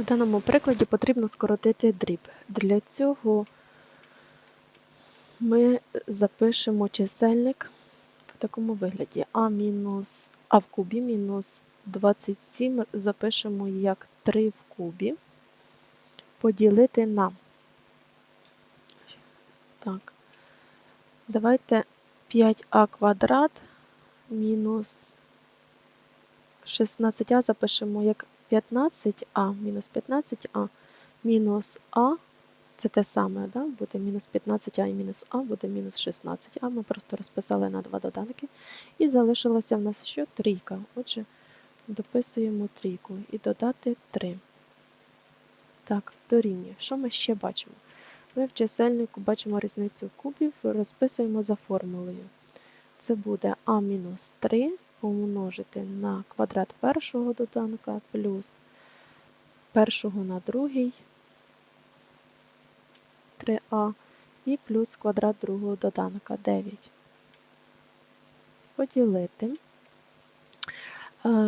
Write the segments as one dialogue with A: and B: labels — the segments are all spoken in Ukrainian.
A: В даному прикладі потрібно скоротити дріб. Для цього ми запишемо чисельник в такому вигляді. А, мінус, а в кубі мінус 27 запишемо як 3 в кубі. Поділити на. Так. Давайте 5а квадрат мінус 16а запишемо як 15а мінус 15а мінус а. Це те саме, да? буде мінус 15а і мінус а, буде мінус 16а. Ми просто розписали на два доданки. І залишилася в нас що? Трійка. Отже, дописуємо трійку і додати 3. Так, дорівнює. Що ми ще бачимо? Ми в чисельнику бачимо різницю кубів, розписуємо за формулою. Це буде а мінус 3 помножити на квадрат першого доданка плюс першого на другий 3а і плюс квадрат другого доданка 9. Поділити.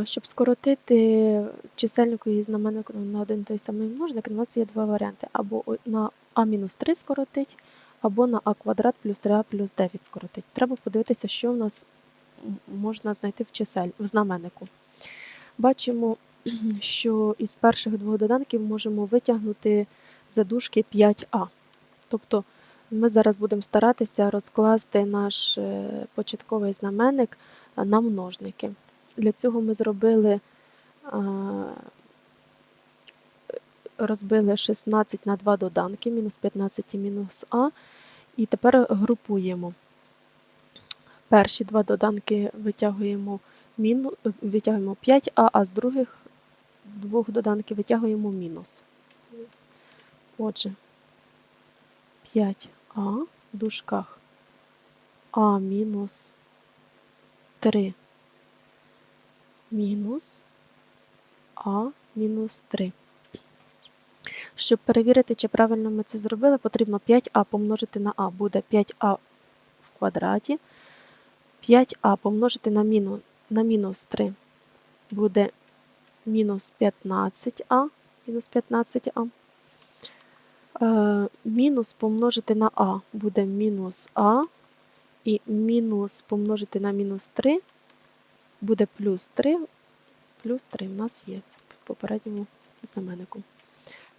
A: Щоб скоротити чисельнику і знаменнику на один той самий множник, у нас є два варіанти. Або на а-3 скоротить, або на а квадрат плюс 3а плюс 9 скоротить. Треба подивитися, що в нас можна знайти в чисель, в знаменнику. Бачимо, що із перших двох доданків можемо витягнути задушки 5а. Тобто ми зараз будемо старатися розкласти наш е, початковий знаменник на множники. Для цього ми зробили розбили 16 на 2 доданки, мінус 15 і мінус А. І тепер групуємо. Перші два доданки витягуємо міну, витягуємо 5А, а з других двох доданків витягуємо мінус. Отже, 5А в дужках А мінус 3 мінус А мінус 3. Щоб перевірити, чи правильно ми це зробили, потрібно 5а помножити на а. Буде 5а в квадраті. 5а помножити на мінус, на мінус 3 буде мінус 15а. Мінус 15а. Е, мінус помножити на а буде мінус а. І мінус помножити на мінус 3 буде плюс 3. Плюс 3 у нас є це в попередньому знаменнику.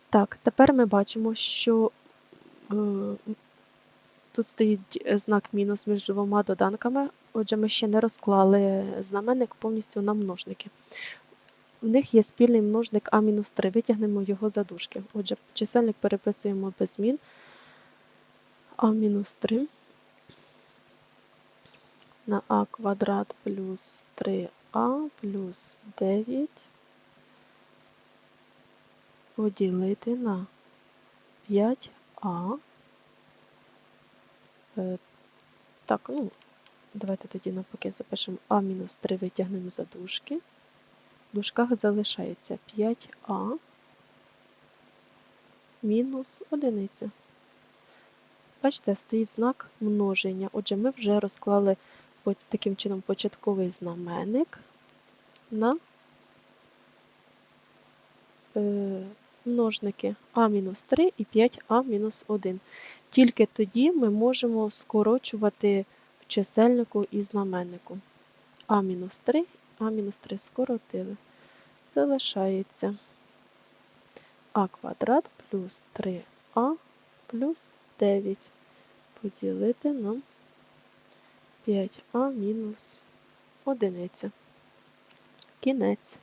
A: Так, тепер ми бачимо, що е, тут стоїть знак мінус між двома доданками, отже, ми ще не розклали знаменник повністю на множники. В них є спільний множник А-3, витягнемо його за дужки. Отже, чисельник переписуємо без змін А-3 на А квадрат плюс 3А плюс 9 поділити на 5а. Е, так, ну, давайте тоді навпаки запишемо А мінус 3 витягнемо за дужки. В дужках залишається 5а мінус 1. Бачите, стоїть знак множення. Отже, ми вже розклали таким чином початковий знаменник на е, множники А-3 і 5А-1. Тільки тоді ми можемо скорочувати чисельнику і знаменнику. А-3, А-3 скоротили. Залишається А квадрат плюс 3А плюс 9 поділити на 5А мінус 1. Кінець.